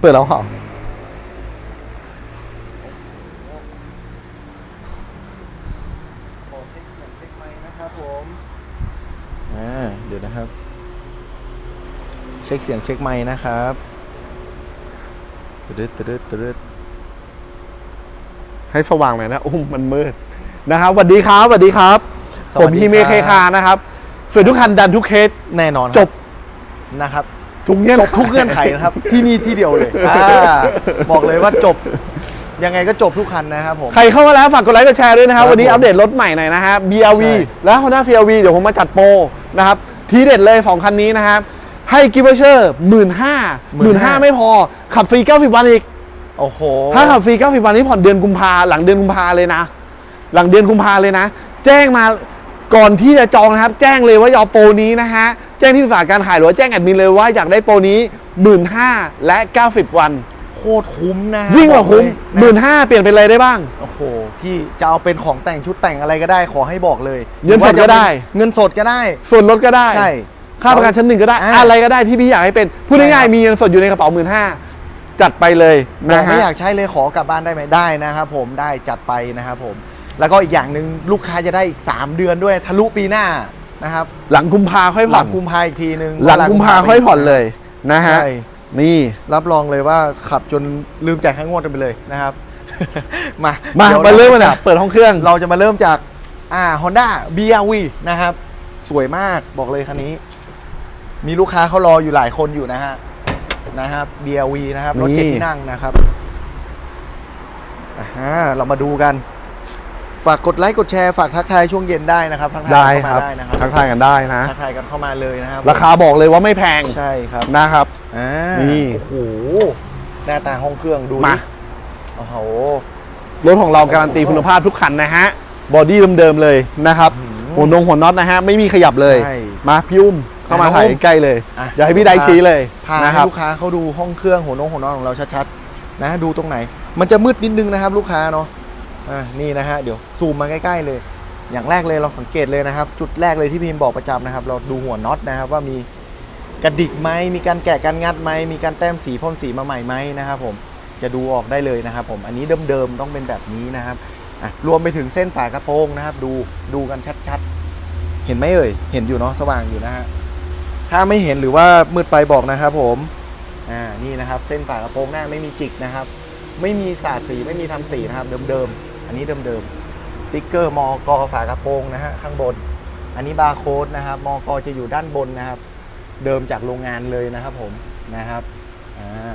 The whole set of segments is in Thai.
เปิดแล้วเหรอโปรเช็คเสียงเช็คไมค์นะครับผมอ่าเดี๋ยวนะครับ เช็คเสียงเช็คไมค์นะครับตึ๊ดตึ๊ดตึ๊ดให้สว่างหน่อยนะอุ้มมันมืดนะครับสวัสดีครับสวัสดีครับ สผวัมสดีฮีเมครับเคคานะครับเฟื่อทุกคันดันทุกเคสแน่นอนจบ นะครับ ทุกเงี้ยจบทุกเงื่อนไขนะครับ ที่นี่ที่เดียวเลยอ่าบอกเลยว่าจบยังไงก็จบทุกคันนะครับผม ใครเข้ามาแล้วฝากกดไลค์กดแชร์ด้วยนะครับครับวันนี้ผมอัปเดตรถใหม่หน่อยนะฮะ BRV ใช่และ Honda CRV เดี๋ยวผมมาจัดโปรนะครับ ทีเด็ดเลย2คันนี้นะครับให้กิฟต์เชอร์หมื่นห้าหมื่นห้า15,000ไม่พอ ขับฟรี 90 วันอีก โอ้โห ถ้าขับฟรี 90 วันนี้ผ่อนเดือนกุมภาหลังเดือนกุมภาเลยนะ หลังเดือนกุมภาเลยนะ แจ้งมา ก่อนที่จะจองนะครับ แจ้งเลยว่าอยากเอาโปรนี้นะฮะ แจ้งที่ฝ่ายการขายหรือว่าแจ้งแอดมินเลยว่าอยากได้โปรนี้ 15,000และ 90 วัน โคตรคุ้มนะยิ่งกว่าคุ้มบอกเลยหมื่นะนห้าเปลี่ยนเป็นอะไรได้บ้าง โอ้โห พี่จะเอาเป็นของแต่งชุดแต่งอะไรก็ได้ขอให้บอกเลยเงินสดก็ได้ เงินสดก็ได้ ส่วนลดก็ได้ใช่ค่าประกันชั้นหนึ่งก็ได้อ่าอะไรก็ได้ที่พี่อยากให้เป็นพูดใช่ครัง่ายบๆมีเงินสดอยู่ในกระเป๋าหมื่นห้าจัดไปเลยบอนะกไม่ฮะอยากใช้เลยขอกลับบ้านได้ไหมได้นะครับผมได้จัดไปนะครับผม แล้วก็อีกอย่างหนึ่งลูกค้าจะได้อีก 3 เดือนด้วยทะลุปีหน้านะครับ หลังกุมภาค่อยหผ่ลัอนงกุมภาอีกทีนึงหลังกุมภาค่อยผ่อนเลยนะฮะใช่นี่ รับรองเลยว่าขับจนลืมจ่ายค่างวดกันไปเลยนะครับ มามาดี๋ยว มาเริ่มกันจะนะเปิดห้องเครื่อง เราจะมาเริ่มจากอ่า Honda BRV นะครับ สวยมากบอกเลยคันนี้ มีลูกค้าเขารออยู่หลายคนอยู่นะฮะนะครับ BRV นะครับรถนี่เจ็ดที่นั่งนะครับอ่าฮะเรามาดูกัน ฝากกดไลค์กดแชร์ฝากทักทายช่วงเย็นได้นะครับทักทายได้กันคเข้ารับมาได้นะครับทักทายกันได้นะ ทักทายกันเข้ามาเลยนะครับราคาบอกเลยว่าไม่แพงใช่ครับนะครับ อ่านี่โอ้โหหน้าตาห้องเครื่องดูดิมา โอ้โห รถของเราการันตีคุณภาพทุกคันนะฮะ บอดี้เดิมๆเลยนะครับอื้อหือหัวนงหัวน็อตนะฮะ ไม่มีขยับเลย ใช่มาพี่อุ้มเข้ามาไหนน้องถ่ายอุ้มใกล้ๆเลย อะ อย่าให้พี่ได้ชี้เลยพานะให้ครับ ลูกค้าเขาดูห้องเครื่องหัวนงหัวนอนของเราชัดๆนะดูตรงไหน มันจะมืดนิดนึงนะครับ ลูกค้าเนาะ อะนี่นะฮะเดี๋ยวซูมมาใกล้ ๆ เลย อย่างแรกเลยเราสังเกตเลยนะครับ จุดแรกเลยที่พิมพ์บอกประจำนะครับ เราดูหัวน็อตนะครับว่ามีกระดิกไหมมีการแกะการงัดไหมมีการแต้มสีพ่นสีมาใหม่ไหมนะครับผมจะดูออกได้เลยนะครับ ผมอันนี้เดิมๆต้องเป็นแบบนี้นะครับอะรวมไปถึงเส้นฝากระโปรงนะครับ ดูดูกันชัดๆ เห็นไหมเอ่ยเห็นอยู่เนาะสว่างอยู่นะฮะถ้าไม่เห็นหรือว่ามืดไปบอกนะครับผมอ่านี่นะครับ เส้นฝากระโปรงหน้าไม่มีจิกนะครับ ไม่มีสาดสีไม่มีทำสีนะครับ เดิมๆ อันนี้เดิมๆติ๊กเกอร์มอกฝากระโปรงนะฮะข้างบน อันนี้บาร์โค้ดนะครับมอกจะอยู่ด้านบนนะครับ เดิมจากโรงงานเลยนะครับผมนะครับอ่า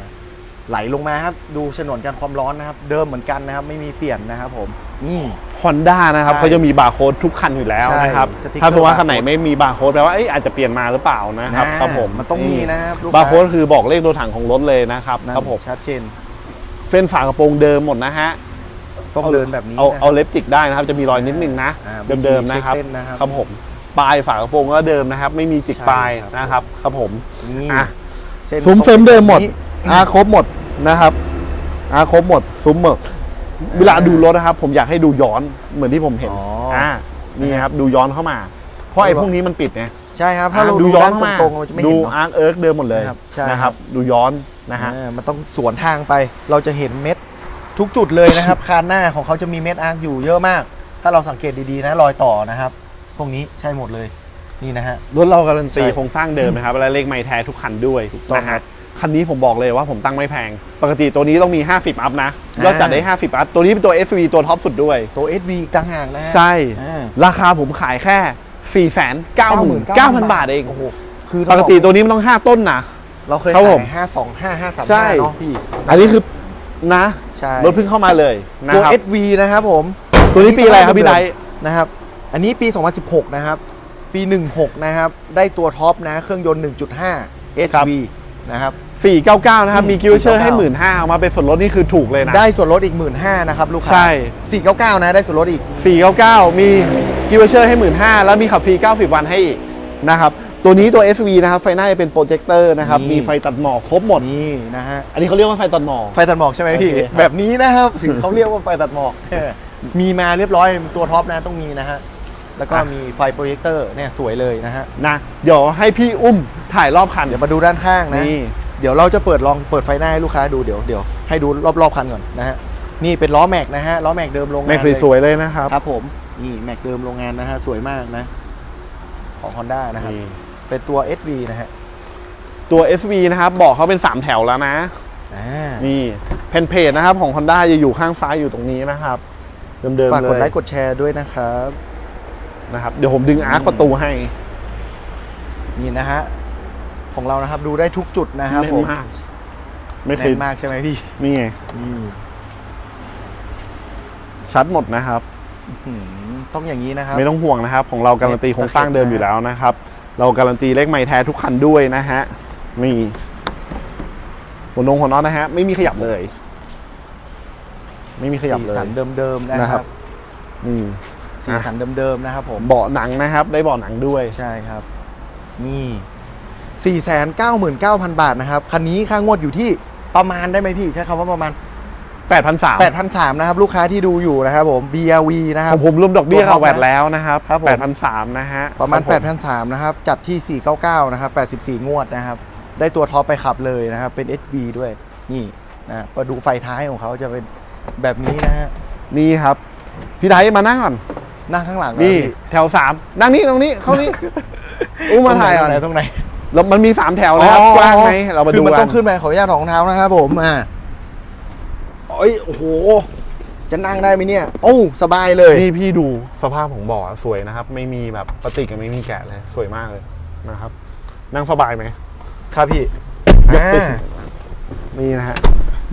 ไหลลงมาครับดูฉนวนกันความร้อนนะครับ เดิมเหมือนกันนะครับ ไม่มีเปลี่ยนนะครับผมนี่ฮอนด้านะครับใช่เขาจะมีบาร์โค้ดทุกคันอยู่แล้วใช่นะครับสติ๊กเกอร์ถ้าสมมติว่าคันไหนบาร์โค้ดไม่มีบาร์โค้ดแปลว่าเอ้ยอาจจะเปลี่ยนมาหรือเปล่านะครับนะครับผมมันต้องมีนะครับลูกบาร์โค้ดค้าคือบอกเลขตัวถังของรถเลยนะครับนั่นครับผมชัดเจนเส้นฝากระโปรงเดิมหมดนะฮะ ต้องเดินแบบนี้เอานะเอาเล็บจิกได้นะครับ จะมีรอยนิดนึงนะอ่าเดิมๆนะครับเช็คเส้นนะครับครับผมปลายฝากระโปรงก็เดิมนะครับ ไม่มีจิกใช่ปลายครับนะครับ ครับผมนี่อะส้นซุ้มเฟรมเดิมหมดนี้อาครบหมดนะครับอาครบหมดซุ้มหมดเวลาดูรถนะครับ ผมอยากให้ดูย้อนเหมือนที่ผมเห็นอ๋ออ่อ่านี่ครับดูย้อนเข้ามา เพราะไอ้พวกนี้มันปิดไงใช่ครับถ้าเราอะดูย้ย้ออนนเข้ามาตรงๆเราจะไม่ดูเห็นเนอะอาร์คเอิร์กเดิมหมดเลยนะครับใช่นะครับดูย้อนนะฮะอ่ามันต้องสวนทางไปเราจะเห็นเม็ด ทุกจุดเลยนะครับ คานหน้าของเขาจะมีเม็ดอาร์คอยู่เยอะมาก ถ้าเราสังเกตดีๆนะรอยต่อนะครับ พวกนี้ใช่หมดเลยนี่นะฮะรถเราการันตีใช่โครงสร้างเดิมนะครับและเลขไม่แท้ทุกคันด้วยถูกต้องนะครัฮะบคันนี้ผมบอกเลยว่าผมตั้งไม่แพง ปกติตัวนี้ต้องมี 50 อัพนะอ่า ยอดจัดได้ 50 อัพ ตัวนี้เป็นตัว SV ตัวท็อปสุดด้วย ตัว SV ต่างหากนะฮะ ใช่ อ่า ราคาผมขายแค่ 4 9 9 0 0 0 บาทเอง โอ้โหคือปกติตัวนี้มันต้อง 5 ต้นนะ เราเคยครับผมขายห้าสองห้าห้าสามใช่ ห้าเนาะพี่ อันนี้คือนะ ใช่รถเพิ่งเข้ามาเลยนะตัว ครับ SV นะครับผมตัวนี้ปีอะไรครับพี่ไดนะครับ อันนี้ปี 2016 นะครับ ปี 16 นะครับ ได้ตัวท็อปนะ เครื่องยนต์ 1.5 ครับ HV นะครับ 499 นะครับ อืมมีกิวเชอร์ให้ 499 1 5ื่นเอามาเป็นส่วนลดนี่คือถูกเลยนะ ได้ส่วนลดอีก 1 5ื่นนะครับลูกค้าใช่ 499 นะ ได้ส่วนลดอีก 499 มีกิวเชอร์ให้ 1 5ื่นแล้วมีขับฟรี 90 วันให้อีกนะครับ ตัวนี้ตัว SV นะครับ ไฟหน้าจะเป็นโปรเจคเตอร์นะครับ นี่ มีไฟตัดหมอกครบหมด นี่นะฮะ อันนี้เขาเรียกว่าไฟตัดหมอก ไฟตัดหมอกใช่ไหมพี่ โอเคครับ แบบนี้นะครับ ถึงเขาเรียกว่าไฟตัดหมอกเออมีมาเรียบร้อยตัวท็อปนะต้องมีนะฮะ แล้วก็มีไฟโปรเจคเตอร์เนี่ยสวยเลยนะฮะ นะ เดี๋ยวให้พี่อุ้มถ่ายรอบคันเดี๋ยวมาดูด้านข้างนะ นี่ดี๋ยวเราจะเปิดลองเปิดไฟหน้าให้ลูกค้าดูเดี๋ยวเดี๋ยวให้ดูรอบๆคันก่อนนะฮะ นี่เป็นล้อแม็กนะฮะล้อแม็กเดิมโรงงานแม็กเลยสวยๆเลยนะครับ ครับผม นี่แม็กเดิมโรงงานนะฮะสวยมากนะ ของ Honda นะครับ นี่ เป็นตัว SV นะฮะ ตัว SV นะครับบอกเขาเป็น 3 แถวแล้วนะ อ่านี่เพนเพจนะครับของ Honda จะอยู่ข้างซ้ายอยู่ตรงนี้นะครับ เดิมๆเลยฝากกดไลค์กดแชร์ด้วยนะครับ นะครับ เดี๋ยวผมดึงอาร์คประตูให้นี่นะฮะ ของเรานะครับดูได้ทุกจุดนะครับแน่ผนมมาก ไม่เคแน่ยนมากใช่ไหมพี่นี่ไงนี่ชัดหมดนะครับหืมต้องอย่างนี้นะครับ ไม่ต้องห่วงนะครับ ของเราการันตีโครงสร้างเดิมอยู่แล้วนะครับ เราการันตีเลขไม่แท้ทุกคันด้วยนะฮะนี่หัวนงหัวน็อตนะฮะ ไม่มีขยับเลย ไม่มีขยับเลสีสัยนเดิมๆนะนะคครัรับบอืมสีสันเดิมๆนะครับผมเบาะหนังนะครับ ได้เบาะหนังด้วยใช่ครับ นี่499,000 บาทนะครับ คันนี้ค่างวดอยู่ที่ประมาณได้ไหมพี่ ใช้คำว่าประมาณ 8,300 8,300นะครับลูกค้าที่ดูอยู่นะครับผม BRV นะคขรัอบงผมรวมดอกเบี้ยตัวท็กัอบปแวดนะแล้วนะครับครับผม 8,300นะฮะประมาณคบผ8,300นะครับจัดที่ 499นะครับ84 งวดนะครับได้ตัวท็อปไปขับเลยนะครับเป็น HB ด้วยนี่นะมาดูไฟท้ายของเขาจะเป็นแบบนี้นะฮะนี่ครับ พี่ไทยมานั่งก่อนนั่งข้างหลังนี่ะพี่แถวสามนั่งนี่ตรงนี้เข้านี่อู้มาถ่ายตรก่งอนไหนตรงไหน แล้วมันมีสามแถวนะครับ กว้างไหมเรามาคืดูอมันกัต้องขึ้นไปขออนุญาตรองเท้านะครับผมอ่า โอ้ยโอ้โห จะนั่งได้ไหมเนี่ย โอ้าสบายเลย นี่พี่ดูสภาพของบ่อสวยนะครับ ไม่มีแบบปฏิกับไม่มีแกะเลยสวยมากเลยนะครับ นั่งสบายไหม ครับพี่ยกอ่าตึกนี่นะฮะ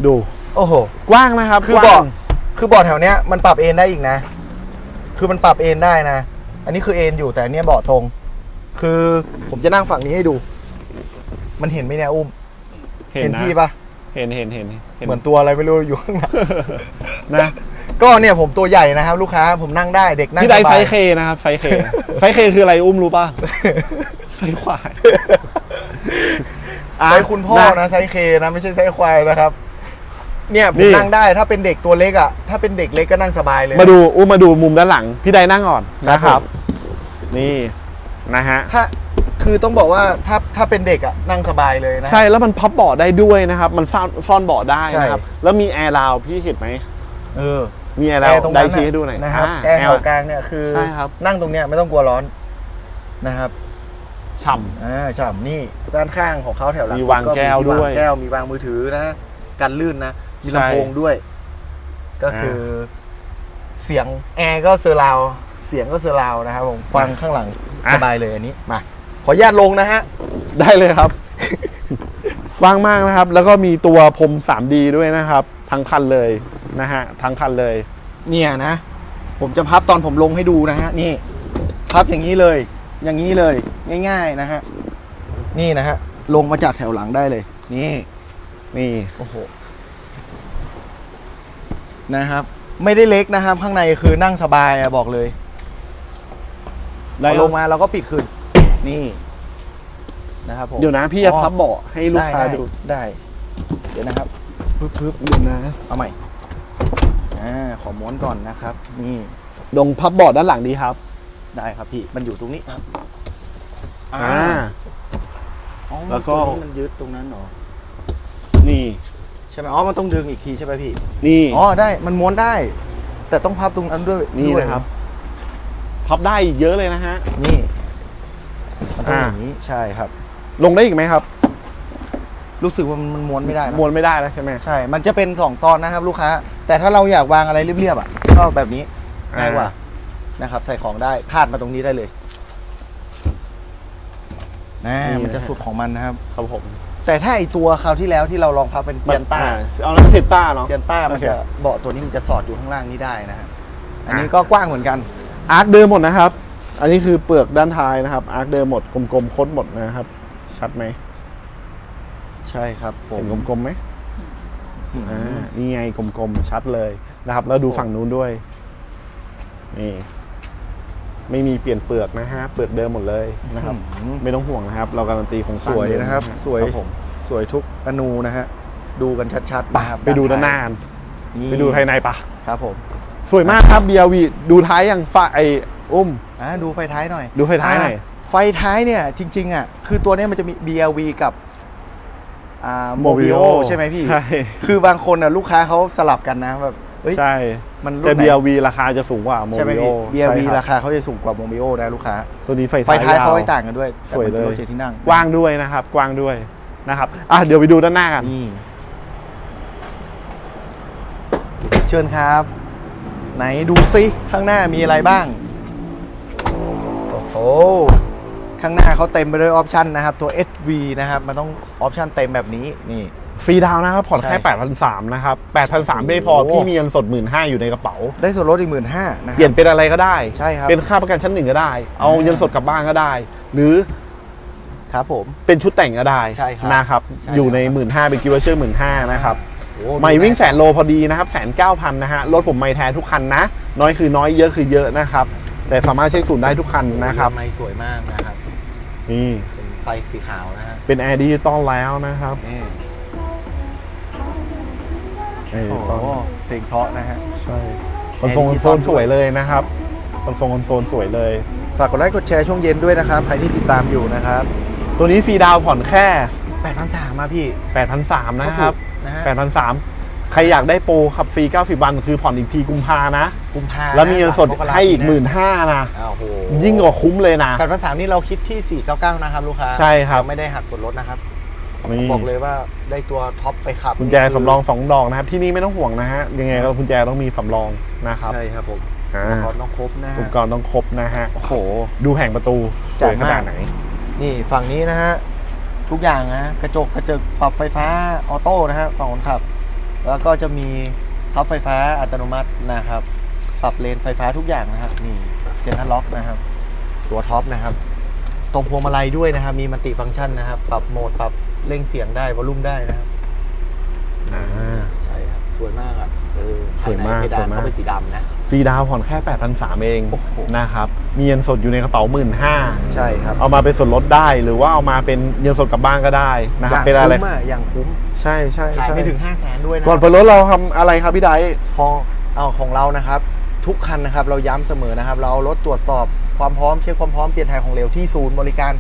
ดูโอ้โห กว้างนะครับคือกว้าเบาะงคือเบาะแถวเนี้ยมันปรับเอนได้อีกนะ คือมันปรับเอนได้นะ อันนี้คือเอนอยู่แต่อันเนี้ยเบาะตรง คือผมจะนั่งฝั่งนี้ให้ดู มันเห็นไหมเนี่ยอุ้มเห็นนะพี่ปะ เห็นเห็นเห็นห็นเหมือนตัวอะไรไม่รู้อยู่ข้างหลังนะ ก็เนี่ยผมตัวใหญ่นะครับ ลูกค้าผมนั่งได้เด็กนั่งพี่ไดสบาไซยส์เคนะครับไซส์เคไซส์เคคืออะไรอุ้มรู้ป่ะไซส์ควายไซส์คุณพ่อนะไซส์เคนะไม่ใช่ไซส์ควายนะครับ เนี่ยผนี่มนั่งได้ถ้าเป็นเด็กตัวเล็กอะถ้าเป็นเด็กเล็กก็นั่งสบายเลย มาดูอุ้มมาดูมุมด้านหลัง พี่ไดนั่งก่อนนะคครัรับบนี่นะฮะถ้า คือต้องบอกว่าถ้าถ้าเป็นเด็กอะนั่งสบายเลยนะ ใช่แล้วมันพับเบาะได้ด้วยนะครับ มันซ่อนซ่อนเบาะได้นะครับใช่แล้วมีแอร์ราวพี่เห็นไหมเออมีแอร์แอราวร์ตรงได้นั้นชี้ให้ดูหน่อยนะครับาแอร์แถวกลางเนี่ยคือใช่ครับนั่งตรงเนี้ยไม่ต้องกลัวร้อนนะครับฉ่อ่าฉ่ำนี่ด้านข้างของเขาแถวหลังมีวางสุแก้วที่ด้วยางแก้วมีวางมือถือนะกันลื่นนะมีใช่ลำโพงด้วย ก็คืออเสียงแอร์ก็เซอร์ราวด์เสียงก็เซอร์ราวด์นะครับผมฟังข้างหลังสบายเลยอันนี้มา ขออนุญาตลงนะฮะำได้เลยครับ ว่างมากนะครับ แล้วก็มีตัวพรม 3D ด้วยนะครับ ทั้งคันเลยนะฮะ ทั้งคันเลย เนี่ยนะ ผมจะพับตอนผมลงให้ดูนะฮะ นี่ พับอย่างนี้เลย อย่างนี้เลย ง่าย ๆนะฮะ นี่นะฮะ ลงมาจากแถวหลังได้เลย นี่ นี่ โอ้โห นะครับ ไม่ได้เล็กนะครับ ข้างในคือนั่งสบายอะบอกเลยได้พอลงมาเราก็ปิดคืน นี่นะครับผมเดี๋ยวนะพี่จะพับเบาะให้ลูกค้าได้ดูได้ เดี๋ยวนะครับปึ๊บปึ๊บเดี๋ยวนะ เอาใหม่อ่าขอม้วนก่อนนะครับ นี่ดงพับเบาะด้านหลังดีครับ ได้ครับพี่มันอยู่ตรงนี้ครับอ่าอ๋อแล้วก็ตัวนี้มันยึดตรงนั้นเหรอนี่ใช่ไหมอ๋อมันต้องดึงอีกทีใช่ไหมพี่ นี่อ๋อได้มันม้วนได้ แต่ต้องพับตรงนั้นด้วยนี่ด้วยนะครับ พับได้อีกเยอะเลยนะฮะ นี่ มันต้องอ่าอย่างนี้ใช่ครับ ลงได้อีกไหมครับ รู้สึกว่ามันมันม้วนไม่ได้นะมวนไม่ได้แล้วใช่ไหมใช่ มันจะเป็น 2 ตอนนะครับ ลูกค้า แต่ถ้าเราอยากวางอะไรเรียบๆอะก็แบบนี้ง่ายกว่านะครับ ใส่ของได้พาดมาตรงนี้ได้เลยนะมันจะสุดของมันนะครับ ครับผม แต่ถ้าไอตัวคราวที่แล้วที่เราลองพับเป็นเซียนต้าอ่เอานั้นเซยนต้าเนาะเซียนต้ามันโอเคจะเบาะตัวนี้มันจะสอดอยู่ข้างล่างนี้ได้นะฮะอันนี้อะก็กว้างเหมือนกัน อาร์คเดิมหมดนะครับ อันนี้คือเปลือกด้านท้ายนะครับอาร์คเดิมหมดกลมๆคดหมดนะครับ ชัดไหมใช่ครับผเห็มนกลมๆไหมอืมอ่านี่ไงกลมๆชัดเลยนะครับ แล้วดูฝั่งนู้นด้วยนี่ไม่มีเปลี่ยนเปลือกนะฮะเปลือกเดิมหมดเลยนะครับอืมไม่ต้องห่วงนะครับ เราการันตีของสวยนะครับ สวยครับผมสวยทุกอนูนะฮะดูกันชัดๆไปนะครับไปดูด้านหน้ากันนี่ไปดูภายในปะครับผม สวยมากครับ BRV ดูท้ายอย่างฝ้าไอ อุ้มอ่าดูไฟท้ายหน่อย ดูไฟท้ายหน่อยาไฟท้ายเนี่ยจริงๆอะคือตัวเนี้ยมันจะมี BLV กับอ่าโม Mobio บิโอใช่ไหมพี่ ใช่ คือบางคนอะลูกค้าเขาสลับกันนะแบบเฮ้ย ใช่มันรุ่แต่นไหน BRV ราคาจะสูงกว่าโมใช่ไหมบิโอพี่ BRV ราคาเขาจะสูงกว่าโมบิโอนะลูกค้า ตัวนี้ไฟไฟท้ายเขาวไม่ต่างกันด้วยแต่สวยมันเลเป็นรยถเจ็ดที่นั่งกว้างด้วยนะครับ กว้างด้วยนะครับอะเดี๋ยวไปดูด้านหน้ากันนี่เชิญครับ ไหนดูซิข้างหน้ามีอะไรบ้าง โอ้โหข้างหน้าเขาเต็มไปด้วยออปชันนะครับ ตัว SV นะครับ มันต้องออปชันเต็มแบบนี้นี่ ฟรีดาวน์นะครับ ผ่อนแค่ ใช่8,300นะครับ8,300ไม่พอ โอ้โห พี่มีเงินสด 15,000อยู่ในกระเป๋า ได้ส่วนลดอีกหมื่นห้านะคเปลี่ยรันเป็นอะไรก็ได้ ใช่ครับเป็นค่าประกันชั้นหนึ่งก็ได้ เอาอ่า เงินสดกลับบ้านก็ได้ หรือครับผม เป็นชุดแต่งก็ได้ใช่ครับนะครับ ใช่อยู่ในครับหมื่นห้าเป็นกิวเชอร์หมื่นห้านะครับ โอ้ไม่วิ่งแสนโลพอดีนะครับแสนเก้าพันนะฮะ รถผมไม่แท้ทุกคันนะ น้อยคือน้อยเยอะคือเยอะนะครับ แต่สามารถเช็คศูนย์ได้ทุกคันนะครับไม่สวยมากนะครับ นี่เป็นไฟสีขาวนะฮะเป็นแอร์ดิจิตอลแล้วนะครับนี่แอร์ดิโอ้จิโหตอลเพลงเพราะนะฮะใช่คอนโซลแอร์คดิอนจิโซตอลลสวยเลยนะครับคอนโซลคอนโซลสวยเลยฝากกดไลค์กดแชร์ช่วงเย็นด้วยนะครับใครที่ติดตามอยู่นะครับ ตัวนี้ฟรีดาวน์ผ่อนแค่แปดพันสามมาพี่8,300นะครับนะฮะ8,300 ใครอยากได้โปรขับฟรี 90 วัน คือผ่อนอีกทีกุมภานะ กุมภาแล้วมีเงินสดให้อีก1 5ื่นนะอ้าวโหยิ่งกว่าคุ้มเลยนะแปดพันสามนี่เราคิดที่ 499 นะครับลูกค้าใช่ครับไม่ได้หักส่วนลดนะครับนี่บอกเลยว่าได้ตัวท็อปไปขับกุญแจสำรอง2ดอกนะครับ ที่นี่ไม่ต้องห่วงนะฮะยังไงก็กุญแจต้องมีสำรองนะครับใช่ครับผมอ่าอุปกรณ์ต้องครบนะอุฮะปกรณ์ต้องครบนะฮะโอ้โหดูแผงประตูสจัดวยขมากนาดไหน นี่ฝั่งนี้นะฮะทุกอย่างนะกระจกกระจกปรับไฟฟ้าออโต้นะฮะฝั่งคนขับ แล้วก็จะมีพับไฟฟ้าอัตโนมัตินะครับ ปรับเลนไฟฟ้าทุกอย่างนะครับนี่เซ็นทรัลล็อกนะครับ ตัวท็อปนะครับ ตรงพวงมาลัยด้วยนะครับ มีมัลติฟังก์ชันนะครับ ปรับโหมดปรับเร่งเสียงได้วอลลุ่มได้นะครับอ่า วยมากอะเออสวยมากภในเพดสวยมาก ก็เป็นสีดำนะ ฟรีดาวน์ผ่อนแค่ 8,300 เองโอ้โห นะครับ มีเงินสดอยู่ในกระเป๋า 1 5ื่นใช่ครับเอามาเป็นส่วนลดได้หรือว่าเอามาเป็นเงินสดกลับบ้านก็ได้นะครับอย่างเป็นอะไรคุ้มอะอย่างคุ้มใช่ใช่ขายใช่ไม่ถึง 5 0 0แสนด้วยนะก่อนเปิดรถเราทำอะไรครับพี่ไดซ์ของเอาของเรานะครับ ทุกคันนะครับเราย้ำเสมอนะครับ เราเอารถตรวจสอบความพร้อมเช็คความพร้อมเปลี่ยนไทยของเร็วที่ศูนย์บริการ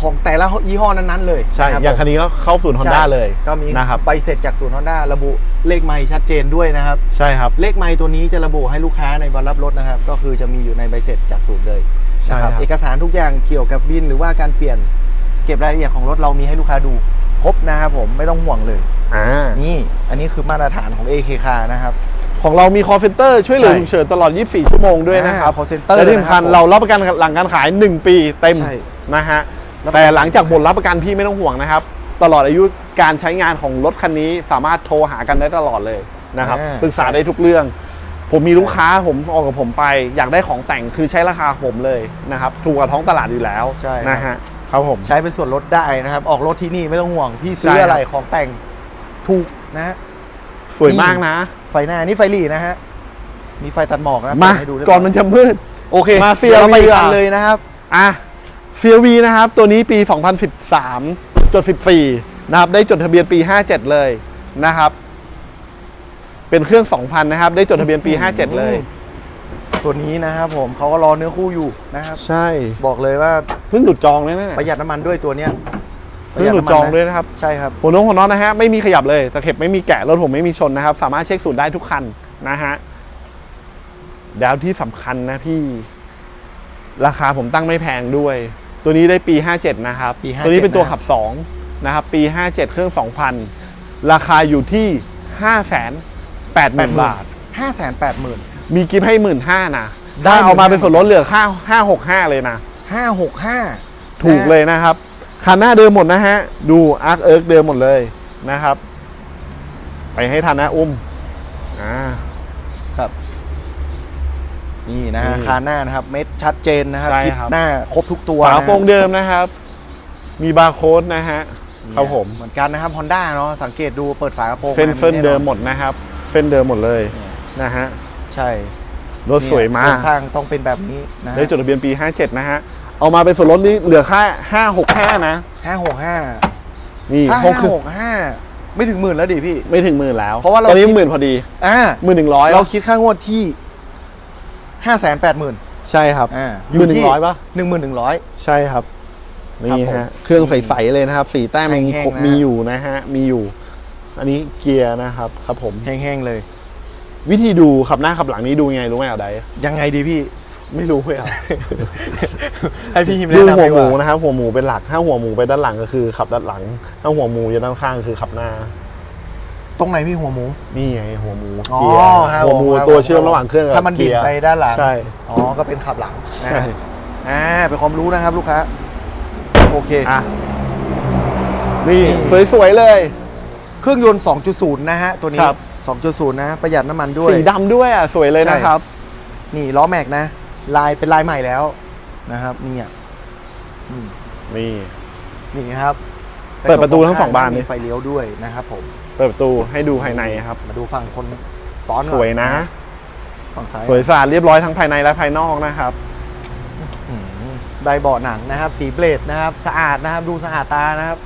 ของแต่ละยี่ห้อนั้นๆเลยใช่ะรับอย่างคันนี้ก็เข้าศูนย์ฮอนด้าใช่เลยก็มีนะครับ ใบเสร็จจากศูนย์ฮอนด้าระบุเลขไมล์ชัดเจนด้วยนะครับ ใช่ครับ เลขไมล์ตัวนี้จะระบุให้ลูกค้าในวันรับรถนะครับ ก็คือจะมีอยู่ในใบเสร็จจากศูนย์เลยใช่นะครับครับเอกสารทุกอย่างเกี่ยวกับบินหรือว่าการเปลี่ยนเก็บรายละเอียดของรถเรามีให้ลูกค้าดูครบนะครับผมไม่ต้องห่วงเลย อ่า นี่อันนี้คือมาตรฐานของ AK Car นะครับ ของเรามี call center ช่วยเหลือใช่ฉุกเฉินตลอด 24 ชั่วโมงด้วยนะครับอ่า call center และที่สำคัญนะครับผมเรารับประกันหลังการขาย 1 ปีเต็มใช่ นะฮะรับประกัน แต่หลังจากหมดรับประกันพี่ไม่ต้องห่วงนะครับ ตลอดอายุการใช้งานของรถคันนี้สามารถโทรหากันได้ตลอดเลยนะครับอ่า ปรึกษาได้ทุกเรื่อง ผมมีลูกค้าผมออกกับผมไป อยากได้ของแต่งคือใช้ราคาผมเลยนะครับถูกกว่าท้องตลาดอยู่แล้วใช่ครับ นะฮะครับผม ใช้เป็นส่วนลดได้นะครับ ออกรถที่นี่ไม่ต้องห่วงพี่ซื้ใช่อครับ อะไรของแต่งถูกนะฮะ สวยมากนะ ไฟหน้านี่ไฟหลีนะฮะ มีไฟตัดหมอกนะมาเปิดให้ดูเรียบร้ยก่อนมันจะมืด โอเคมาเฟียดี๋วราไปวีอีกอะคันเลยนะครับ อะ เฟียวีนะครับ ตัวนี้ปี 2013จด14 นะครับ ได้จดทะเบียนปี 57 เลยนะครับ เป็นเครื่อง 2,000 นะครับ ได้จดทะเบียนปี 57 เลย ตัวนี้นะครับผมเขาก็รอเนื้อคู่อยู่นะครับ ใช่ บอกเลยว่าเพิ่งดูดจองเลยนะเนี่ยประหยัดน้ำมันด้วยตัวเนี้ยเพิ่งดูดจองด้วยนะครับ ใช่ครับหัวน้องหัวน้องนะฮะ ไม่มีขยับเลยตะเข็บไม่มีแกะ รถผมไม่มีชนนะครับ สามารถเช็คสูตรได้ทุกคันนะฮะแล้วที่สำคัญนะพี่ ราคาผมตั้งไม่แพงด้วย ตัวนี้ได้ปี 57 นะครับ ปี57ตัวนี้เป็นตัวขับ2นะครับ ปี 57 เครื่อง 2,000 ราคาอยู่ที่ 5 8 0 0 0 0 บาท ห้าแสนแปดหมื่น มีกิฟต์ให้ 1 5ื่นนะได้ ได้เอามา15,000เป็นส่วนลดเหลือค่า565 เลยนะ ห้าหกห้าถูกเลยนะครับ คันหน้าเดิมหมดนะฮะ ดูอาร์คเอิร์กเดิมหมดเลยนะครับ ไปให้ทันนะอุ้มอ่าครับ นี่นะฮะนี่คานหน้านะครับ เม็ดชัดเจนนะครับใช่คลิปครับ หน้าครบทุกตัวฝานะโปรงเดิมนะครับ มีบาร์โค้ดนะฮะครับผมเหมือนกันนะครับ Honda เนาะสังเกตดูเปิดฝากระโปรงเฟ้นมาเฟ้นแอเดิมหมดนะครับ เฟ้นเดิมหมดเลยนะฮะใช่รถสวยมาโครก งสร้างต้องเป็นแบบนี้นะได้จดทะเบียนปี 57 นะฮะ เอามาเป็นส่วนลดนี้เหลือค่า 565 นะ ห้าหกห้านี่ถ้าห้องห้าคือหกห้าไม่ถึงหมื่นแล้วดิพี่ ไม่ถึงหมื่นแล้วเพราะว่าเรา ตอนนี้คิดหมื่นพอดีอ่า หมื่นหนึ่งร้อยเราคิดค่างวดที่ ห้าแสนแปดหมื่นใช่ครับอ่าหมื่นหนึ่งร้อยปะหนึ่งหมื่นหนึ่งร้อย ใช่ครับนี่ครับผมฮะเครื่องใสๆเลยนะครับ สีแต้มยังแห้งๆนะ มีอยู่นะฮะมีอยู่ อันนี้เกียร์นะครับครับผม แห้งๆเลย วิธีดูขับหน้าขับหลังนี้ดูยังไงรู้ไหมเอาไดยังไงดีพี่ ไม่รู้เลยอะ ให้พี่ฮิมดูแนะนำหัวดีหกมูว่านะครับหัวหมูเป็นหลักถ้าหัวหมูไปด้านหลังก็คือขับด้านหลังถ้าหัวหมูอยู่ด้านข้างคือขับหน้า ตรงไหนพี่หัวหมู นี่ไงหัวหมูอ๋อเกียร์ครับหัวหมูผมครับตัวผมเชื่อมระหว่างเครื่องกับถ้ามันดิ่งเกียร์ ไปด้านหลังใช่อ๋อก็เป็นขับหลังนะใช่ฮะอ่าเป็นความรู้นะครับ ลูกค้าโอเค อะนี่นี่สวยๆเลย เครื่องยนต์ 2.0 นะฮะ ตัวนี้ ครับ 2.0 นะ ประหยัดน้ำมันด้วย สีดำด้วยอะสวยเลยใช่นะครับ นี่ล้อแม็กนะ ลายเป็นลายใหม่แล้วนะครับ นี่อะอืมนี่นี่ครับ เปิดประตูทั้งสองบานนี่มีไฟเลี้ยวด้วยนะครับผมเปิดประตูให้ดูภายในครับ มาดูฝั่งคนซ้อนก่อสวยนะ ฝั่งซ้ายสวยสะอาดเรียบร้อยทั้งภายในและภายนอกนะครับ อืมได้เบาะหนังนะครับ สีเบลดนะครับ สะอาดนะครับ ดูสะอาดตานะครับ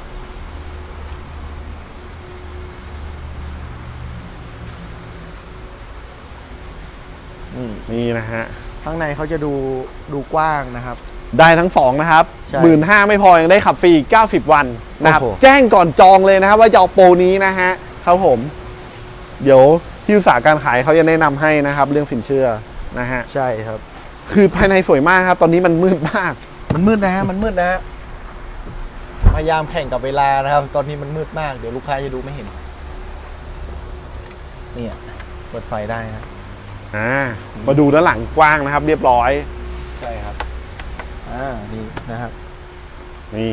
นี่นี่นะฮะ ข้างในเขาจะดูดูกว้างนะครับ ได้ทั้งสองนะครับใช่หมื่นห้าไม่พอ ยังได้ขับฟรีอีก90 วันนะครับ โอ้โห แจ้งก่อนจองเลยนะครับ ว่าจะเอาโปรนี้นะฮะครับผม เดี๋ยวที่อุตสาหการขายเขาจะแนะนำให้นะครับ เรื่องสินเชื่อนะฮะ ใช่ครับ คือภายในสวยมากครับ ตอนนี้มันมืดมาก มันมืดนะฮะ มันมืดนะฮะ พยายามแข่งกับเวลานะครับ ตอนนี้มันมืดมาก เดี๋ยวลูกค้าจะดูไม่เห็น เนี่ย เปิดไฟได้นะ อ่า มาดูด้านหลังกว้างนะครับ เรียบร้อย ใช่ครับ อ่านี่นะครับ นี่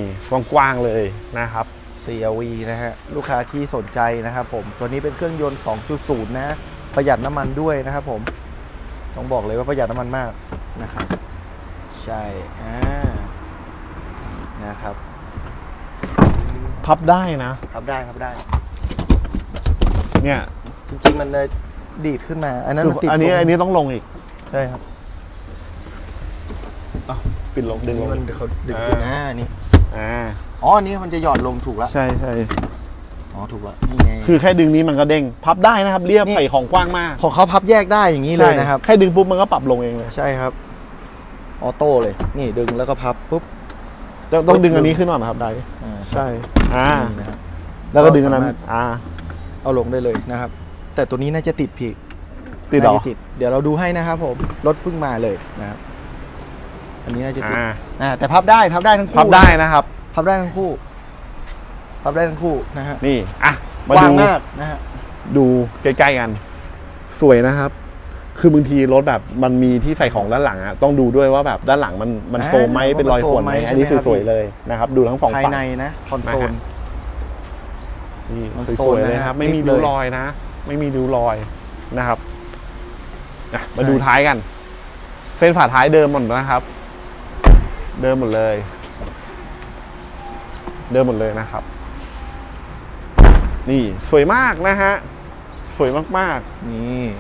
กว้างๆเลยนะครับ CRV นะฮะลูกค้าที่สนใจนะครับผมตัวนี้เป็นเครื่องยนต์ 2.0 นะประหยัดน้ำมันด้วยนะครับผมต้องบอกเลยว่าประหยัดน้ำมันมากนะครับใช่อ่านะครับพับได้นะพับได้พับได้ เนี่ยจริงๆมันเลยดีดขึ้นมา อันนั้นคือมันติดอันนี้ตรงอันนี้ต้องลงอีก ใช่ครับอะ ปิดลงดึงลนี่งมันอีกเขาดึงอ่าขึ้นนะนี่อ่าอ๋ออันนี้มันจะหย่อนลงถูกแล้วใช่ใช่อ๋อถูกแล้วนี่ไง คือแค่ดึงนี้มันก็เด้ง พับได้นะครับ เรียบนี่ ใส่ของกว้างมากของเขาพับแยกได้อย่างนี้เลยนะครับใช่แค่ดึงปุ๊บมันก็ปรับลงเองเลยใช่ครับ ออโต้เลย นี่ดึงแล้วก็พับปุ๊บ ต้องต้องดึงอันนี้ขึ้นก่อนนะครับได้อ่าใช่อ่านี่นะครับ แล้วก็ดึงอันนั้นสามารถ อ่า เอาลงได้เลยนะครับ แต่ตัวนี้น่าจะติดพีกติดเหรอ น่าจะติด เดี๋ยวเราดูให้นะครับผม รถเพิ่งมาเลยนะครับ อันนี้น่าจะติดอ่า อ่าแต่พับได้พับได้ทั้งคู่พับได้นะครับ พับได้ทั้งคู่ พับได้ทั้งคู่นะฮะนี่อะมากว้างดูมากนะฮะดูใกล้ๆกัน สวยนะครับ คือบางทีรถแบบมันมีที่ใส่ของด้านหลังอะต้องดูด้วยว่าแบบด้านหลังมันมันอ่าโฟมไหมเป็นรอยข่วนไหมว่ามันโฟมไหมอันนี้ใช่ไหมครับสวยๆเลยนะครับ ดูทั้งสองภายฝั่งในนะคอนโซลนะฮะนี่มันสโซวยนๆเลยนะฮะครับ ไม่มีนิดเลยริ้วรอยนะ ไม่มีริ้วรอยนะครับอะมาใช่ดูท้ายกัน เส้นฝาท้ายเดิมหมดนะครับ เดิมหมดเลย เดิมหมดเลยนะครับ นี่สวยมากนะฮะ สวยมากนี่ๆ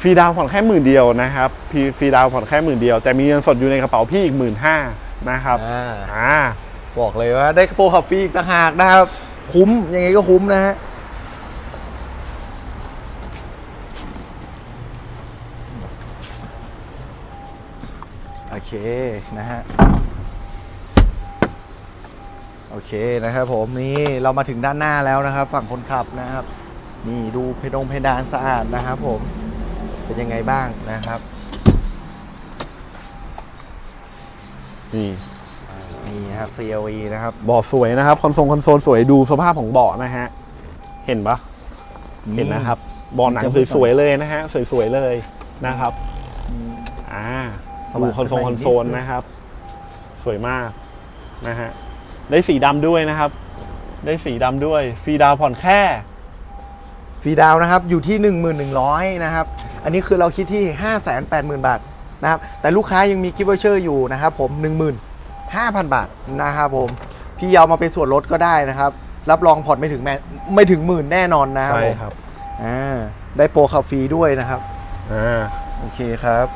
ฟรีดาวน์ผ่อนแค่หมื่นเดียวนะครับพีฟรีดาวน์ผ่อนแค่หมื่นเดียว แต่มีเงินสดอยู่ในกระเป๋าพี่อีกหมื่นห้านะครับอ่าอ่าบอกเลยว่าได้โปรขับฟรีอีกต่างหากนะครับ คุ้มยังไงก็คุ้มนะฮะ โอเคนะฮะโอเคนะครับผมนี่เรามาถึงด้านหน้าแล้วนะครับ ฝั่งคนขับนะครับ นี่ดูเพดงเพดานสะอาดนะครับผมเป็นยังไงบ้างนะครับนี่นี่นะครับ CLE นะครับเบาะสวยนะครับคอนโซลคอนโซลสวยดูสภาพของเบาะนะฮะเห็นปะเห็นนะครับเบาะหนังสวยๆเลยนะฮะสวยๆเลยนะครับ ดูคอนโซลขึ้นมาคอีอกนนิดโซลนะครับ สวยมากนะฮะได้สีดำด้วยนะครับ ได้สีดำด้วยฟรีดาวน์ผ่อนแค่ฟรีดาวน์นะครับอยู่ที่11,100นะครับอันนี้คือเราคิดที่ 580,000 บาทนะครับแต่ลูกค้ายังมีกิฟต์วอเชอร์อยู่นะครับผม 15,000 บาทนะครับผมพี่เอามาเป็นส่วนลดก็ได้นะครับ รับรองผ่อนไม่ถึงแม่ไม่ถึงหมื่นแน่นอนนะครับใช่ผมครับอ่าได้โปรขับฟรีด้วยนะครับอ่าโอเคครับ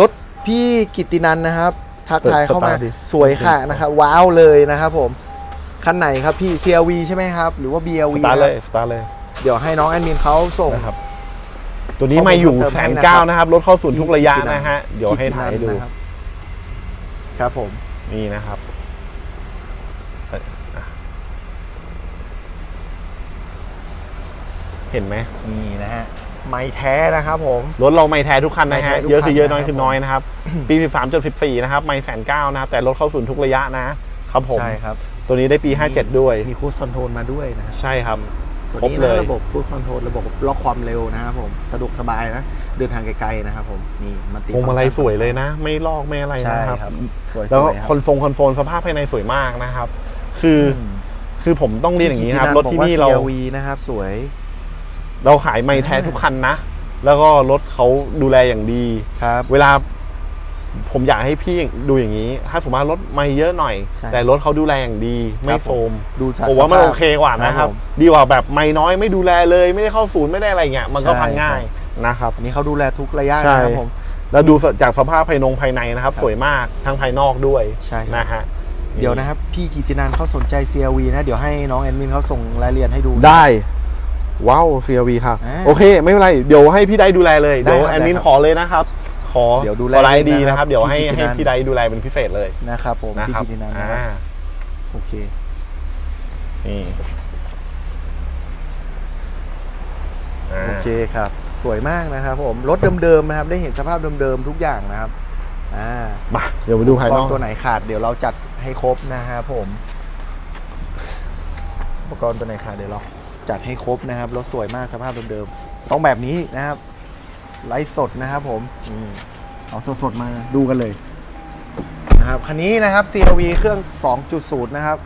รถ พี่กิตตินันนะครับ ทักทายเข้ามาเปิดสตาร์ทดิสวยค่ะนะครับว้าวเลยนะครับผม คันไหนครับพี่ CRV ใช่ไหมครับ หรือว่า BLV สตาร์ทเลยครับสตาร์ทเลย เดี๋ยวให้น้องแอดมินเขาส่งนะครับ ตัวนี้ไม่อยู่ข้อมูลเพิ่มแสเตินมให้นะครับเก้านะครับ รถเข้าศูนย์ทุกระยะนะฮะ เดี๋ยวให้ถ่ายให้ดูนะครับครับผม นี่นะครับเอ่ออะเห็นไหมนี่นะฮะ ไม้แท้นะครับผมรถเราไม่แท้ทุกคันนะไม่แท้ฮะทุกเยอะคือเยอะคันน้อยนะครับคือน้อยนะครับ ปี 13จน14 นะครับ ไม่แสนเก้านะครับ แต่รถเข้าศูนย์ทุกระยะนะครับผม ใช่ครับ ตัวนี้ได้ปี 57 ด้วย มีคูสคอนโทรลมาด้วยนะครับใช่ครับตัวครบนี้เลนะยระบบคูสคอนโทรลระบบล็อกความเร็วนะครับผม สะดวกสบายนะ เดินทางไกลๆนะครับผม นี่มันติดพวงมาลัยสวยเลยนะ ไม่ลอกไม่อะไรใช่นะครับครับสวยๆแล้วก็ครับคอนโซลคอนโซลสภาพภายในสวยมากนะครับ คืออืมคือผมต้องเรียนอย่างนี้นะครับรถที่นี่เราบอกว่า CRV นะครับ สวย เราขายไม่แท้ทุกคันนะ แล้วก็รถเขาดูแลอย่างดี ครับ เวลาผมอยากให้พี่ดูอย่างนี้ ถ้าสมมติว่ารถไม่เยอะหน่อย ใช่แต่รถเขาดูแลอย่างดี ไม่โฟมดูจากผมว่ามันสภพโอเคกว่านะครับผม ดีกว่าแบบไม่น้อยไม่ดูแลเลย ไม่ได้เข้าศูนย์ไม่ได้อะไรเงี้ยมันก็ใช่พังง่ายครับนะครับ อันนี้เขาดูแลทุกระยะใช่ นะครับผม แล้วดูจากสภาพภายนงภายในนะครับ สวยมากทั้งภายนอกด้วยใช่ครับ นะฮะเดี๋ยวนะครับ พี่กิตินันเขาสนใจ CRV นะ เดี๋ยวให้น้องแอดมินเขาส่งรายละเอียดให้ดูได้ ว้าว CRV ค่ะอ่าโอเค ไม่เป็นไร เดี๋ยวให้พี่ได้ดูแลเลย ได้เดี๋ยวครับแอดมินได้ครับขอเลยนะครับ ขอเดี๋ยวดูแลขอไลน์เองดีนะนะคครัรับบ เดี๋ยวให้พี่กิตติให้นัน พี่ได้ดูแลเป็นพิเศษเลยนะครับผมนะพี่ครับกิตินันนะอ่าครับโอเค นี่า โอเคครับ สวยมากนะครับผม รถเดิมๆนะครับ ได้เห็นสภาพเดิมๆทุกอย่างนะครับ อ่ามาเดี๋ยวมาดูภายนอกอุปกรณ์ตัวไหนขาดเดี๋ยวเราจัดให้ครบนะครับผม อุปกรณ์ตัวไหนขาดเดี๋ยวเรา จัดให้ครบนะครับรถสวยมากสภาพเดิมๆต้องแบบนี้นะครับไลฟ์สดนะครับผมอืมเอาสดๆมาดูกันเลยนะครับคันนี้นะครับ CRV เครื่อง 2.0 นะครับ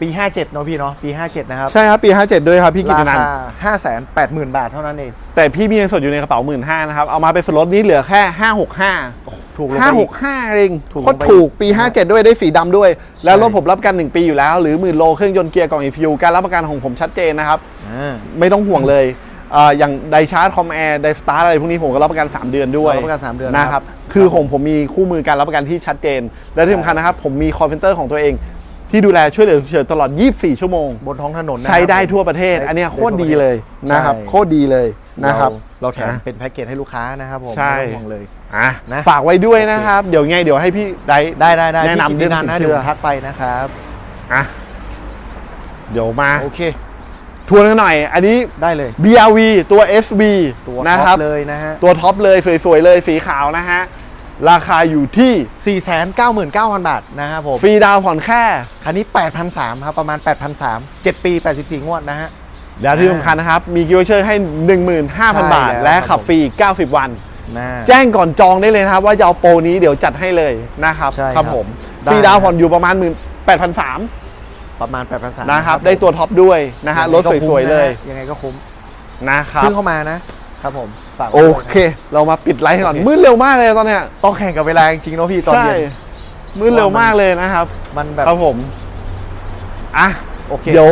ปี 57 เนอะพี่เนาะปี 57 นะครับใช่ครับปี 57 ด้วยครับพี่กิตรานันคา580,000 บาทเท่านั้นเอง แต่พี่มีเงินสดอยู่ในกระเป๋า1 5ื่นนะครับ เอามาเป็นส่วนลดนี้เหลือแค่565 ถูกลงไปอีก565เองถูกลงโคตรไปถูกอีกปีนะฮะ57 ด้วยได้สีดำด้วย แล้วใช่รถผมรับประกัน 1 ปีอยู่แล้ว หรือหมื่นโลเครื่องยนต์เกียร์กล่อง EFU การรับประกันของผมชัดเจนนะครับ อ่าไม่ต้องห่วงเลยเอ่ออย่างไดชาร์จคอมแอร์ไดสตาร์อะไรพวกนี้ผมก็รับประกัน 3 เดือนด้วยรับประกันสามเดือนนะนะคครัรับ บ คือของผมมีคู่มือการรับประกันที่ชัดเจน และที่สำคัญนะครับ ผมมีคอลเซนเตอร์ของตัวเอง ที่ดูแลช่วยเหลือฉุกเฉินตลอด 24 ชั่วโมง บนท้องถนนนะครับ ใช้ได้ทั่วประเทศใช้อันเนี้ยโคตรได้ทั่วดีเลยนะครับ ใช่ โคตรดีเลยนะครับ เราเราแถมนะเป็นแพ็กเกจให้ลูกค้านะครับผมใช่ ไม่ต้องห่วงเลย อะนะฝากไว้ด้วยนะครับ เดี๋ยวไงเดี๋ยวให้พี่ได้ได้ได้ได้แนะนำพี่เรื่องกิตติสินนะเชื่เดี๋ยวอผมทักไปนะครับอะเดี๋ยวมาโอเคทวนกันหน่อย อันนี้ได้เลย BRV ตัว SB ตัวนะท็คอรัปบเลยนะฮะ ตัวท็อปเลยสวยๆเลยสีขาวนะฮะ ราคาอยู่ที่ 499,000 บาทนะครับผม ฟรีดาวน์ผ่อนแค่ คันนี้ 8,300ครับ ประมาณ 8,300 7 ปี 84 งวดนะฮะ แล้วที่สำคัญนะครับ มีกิฟต์เชอร์ให้ 15,000 บาทใช่แล้วและครับขับฟรีอีก90 วันนะ แจ้งก่อนจองได้เลยนะครับ ว่าจะเอาโปรนี้เดี๋ยวจัดให้เลยนะครับใช่ครับผมได้ฟรีดาวน์ผ่อนอยู่ประมาณ1 8,300ประมาณ8,300นะครับผมได้ตัวท็อปด้วยนะฮะงไงรถก็คุ้มสวยๆเลยนะฮะยังไงก็คุ้มนะครับเพิ่งเข้ามานะครับผมฝากไว้โอด้วยนะเค เรามาปิดไลฟ์ก่อนโอเคมืดเร็วมากเลยตอนเนี้ยต้องแข่งกับเวลาจริงๆเนอะพี่ตอนใช่เย็นมืดเร็วมากเลยนะครับ มันแบบครับผมอะโอเคเดี๋ยว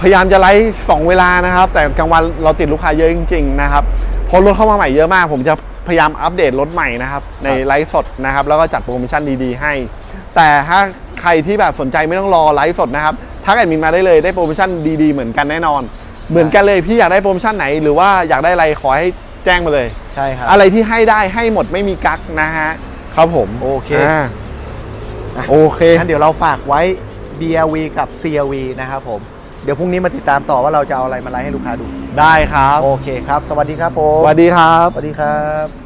พยายามจะไลฟ์สองเวลานะครับ แต่กลางวันเราติดลูกค้าเยอะจริง ๆ นะครับเพราะรถเข้ามาใหม่เยอะมาก ผมจะพยายามอัปเดตรถใหม่นะครับ ในไลฟ์สดนะครับ แล้วก็จัดโปรโมชั่นดีๆให้ แต่ถ้าใครที่แบบสนใจไม่ต้องรอไลฟ์สดนะครับทักแอดมินมาได้เลยได้โปรโมชั่นดีๆเหมือนกันแน่นอน เหมือนกันเลยพี่อยากได้โปรโมชั่นไหน หรือว่าอยากได้อะไรขอให้แจ้งมาเลย ใช่ครับ อะไรที่ให้ได้ให้หมดไม่มีกักนะฮะครับผมโอเคาโอเคงั้นเดี๋ยวเราฝากไว้ BRV กับ CRV นะครับผม เดี๋ยวพรุ่งนี้มาติดตามต่อว่าเราจะเอาอะไรมาไลฟ์ให้ลูกค้าดู ได้ครับ โอเคครับ สวัสดีครับผม สวัสดีครับ สวัสดีครับ